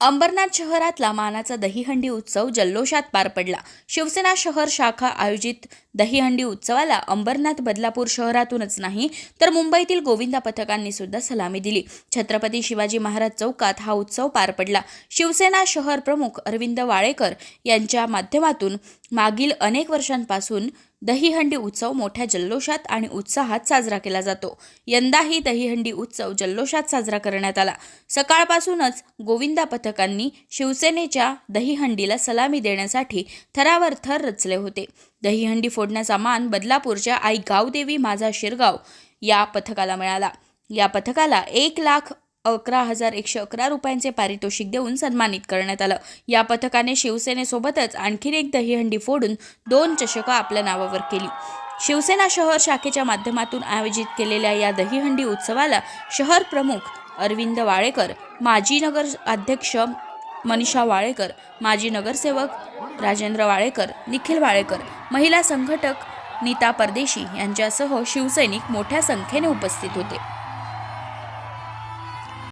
अंबरनाथ शहरातला मानाचा दहीहंडी उत्सव जल्लोषात पार पडला. शिवसेना शहर शाखा आयोजित दहीहंडी उत्सवाला अंबरनाथ बदलापूर शहरातूनच नाही तर मुंबईतील गोविंदा पथकांनी सुद्धा सलामी दिली. छत्रपती शिवाजी महाराज चौकात हा उत्सव पार पडला. शिवसेना शहर प्रमुख अरविंद वाळेकर यांच्या माध्यमातून मागील अनेक वर्षांपासून दहीहंडी उत्सव मोठ्या जल्लोषात आणि उत्साहात साजरा केला जातो. यंदाही दहीहंडी उत्सव जल्लोषात साजरा करण्यात आला. सकाळपासूनच गोविंदा पथकांनी शिवसेनेच्या दहीहंडीला सलामी देण्यासाठी थरावर थर रचले होते. दहीहंडी फोडण्याचा मान बदलापूरच्या आई गावदेवी माझा शिरगाव या पथकाला मिळाला. या पथकाला एक लाख अकरा हजार एकशे अकरा रुपयांचे पारितोषिक देऊन सन्मानित करण्यात आलं. या पथकाने शिवसेनेसोबतच आणखीन एक दहीहंडी फोडून दोन चषकं आपल्या नावावर केली. शिवसेना शहर शाखेच्या माध्यमातून आयोजित केलेल्या या दहीहंडी उत्सवाला शहर प्रमुख अरविंद वाळेकर माजी नगर अध्यक्ष मनीषा वाळेकर माजी नगरसेवक राजेंद्र वाळेकर निखिल वाळेकर महिला संघटक नीता परदेशी यांच्यासह शिवसैनिक मोठ्या संख्येने उपस्थित होते.